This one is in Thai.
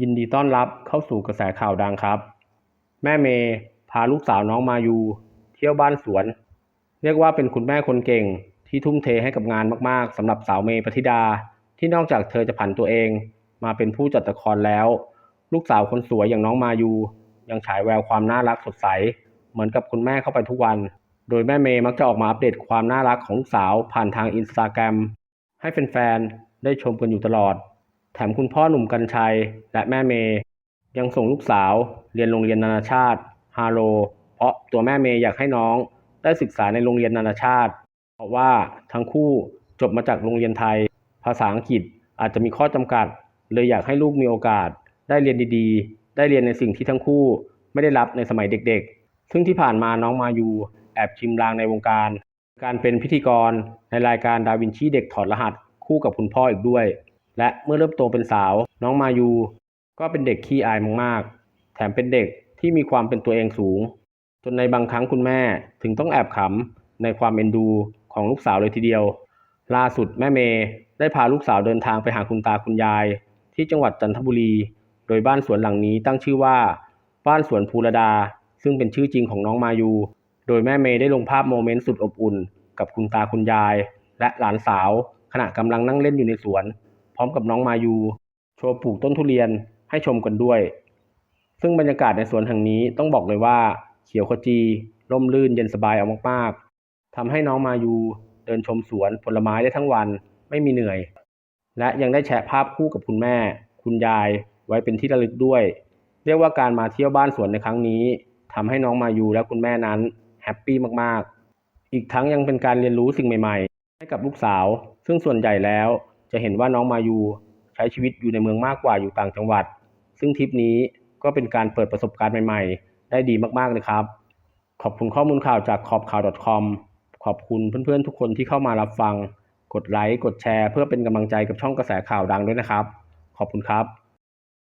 ยินดีต้อนรับเข้าสู่กระแสข่าวดังครับ แม่เมย์พาลูกสาวน้องมายูเที่ยวบ้านสวน เรียกว่าเป็นคุณแม่คนเก่งที่ทุ่มเทให้กับงานมากๆสำหรับสาวเมย์ปฏิดา ที่นอกจากเธอจะผันตัวเอง มาเป็นผู้จัดละครแล้ว ลูกสาวคนสวยอย่างน้องมายูยังฉายแววความน่ารักสดใส เหมือนกับคุณแม่เข้าไปทุกวัน โดยแม่เมย์มักจะออกมาอัปเดตความน่ารักของลูกสาวผ่านทางอินสตาแกรมให้แฟนๆได้ชมกันอยู่ตลอด แถมคุณพ่อหนุ่มกัญชัย และแม่เมย์ยังส่งลูกสาว เรียนโรงเรียนนานาชาติ ฮาโล เพราะตัวแม่เมย์อยากให้น้อง ได้ศึกษาในโรงเรียนนานาชาติ เพราะว่าทั้งคู่จบมาจากโรงเรียนไทย ภาษาอังกฤษอาจจะมีข้อจำกัด เลยอยากให้ลูกมีโอกาส ได้เรียนดีๆ ได้เรียนในสิ่งที่ทั้งคู่ไม่ได้รับในสมัยเด็กๆ ซึ่งที่ผ่านมาน้องมายูแอบชิมลางในวงการ การเป็นพิธีกรในรายการดาวินชีเด็กถอดรหัสคู่กับคุณพ่ออีกด้วย และเมื่อเริ่มโตเป็นสาว น้องมายูก็เป็นเด็กขี้อายมากๆ แถมเป็นเด็กที่มีความเป็นตัวเองสูง จนในบางครั้งคุณแม่ถึงต้องแอบขำในความเอ็นดูของลูกสาวเลยทีเดียว ล่าสุดแม่เมย์ได้พาลูกสาวเดินทางไปหาคุณตาคุณยาย ที่จังหวัดจันทบุรี โดยบ้านสวนหลังนี้ตั้งชื่อว่า บ้านสวนภูรดา ซึ่งเป็นชื่อจริงของน้องมายู โดยแม่เมย์ได้ลงภาพโมเมนต์สุดอบอุ่น กับคุณตาคุณยาย และหลานสาว ขณะกำลังนั่งเล่นอยู่ในสวน พร้อมกับน้องมายู โชว์ปลูกต้นทุเรียนให้ชมกันด้วย ซึ่งบรรยากาศในสวนแห่งนี้ต้องบอกเลยว่า เขียวขจีร่มรื่นเย็นสบายเอามากๆทำให้น้องมายูเดินชมสวนผลไม้ได้ทั้งวันไม่มีเหนื่อย และยังได้แชะภาพคู่กับคุณแม่ คุณยายไว้เป็นที่ระลึกด้วย เรียกว่าการมาเที่ยวบ้านสวนในครั้งนี้ทำให้น้องมายูและคุณแม่นั้นแฮปปี้มากๆ อีกทั้งยังเป็นการเรียนรู้สิ่งใหม่ ๆ ให้กับลูกสาว ซึ่งส่วนใหญ่แล้ว จะเห็นว่าน้องมายูใช้ชีวิตอยู่ในเมืองมากกว่าอยู่ต่างจังหวัด ซึ่งทริปนี้ก็เป็นการเปิดประสบการณ์ใหม่ๆ ได้ดีมากๆเลยครับ ขอบคุณข้อมูลข่าวจากขอบข่าว .com ขอบคุณเพื่อนๆทุกคนที่เข้ามารับฟัง กดไลค์ กดแชร์ เพื่อเป็นกำลังใจกับช่องกระแสข่าวดังด้วยนะครับ ขอบคุณครับ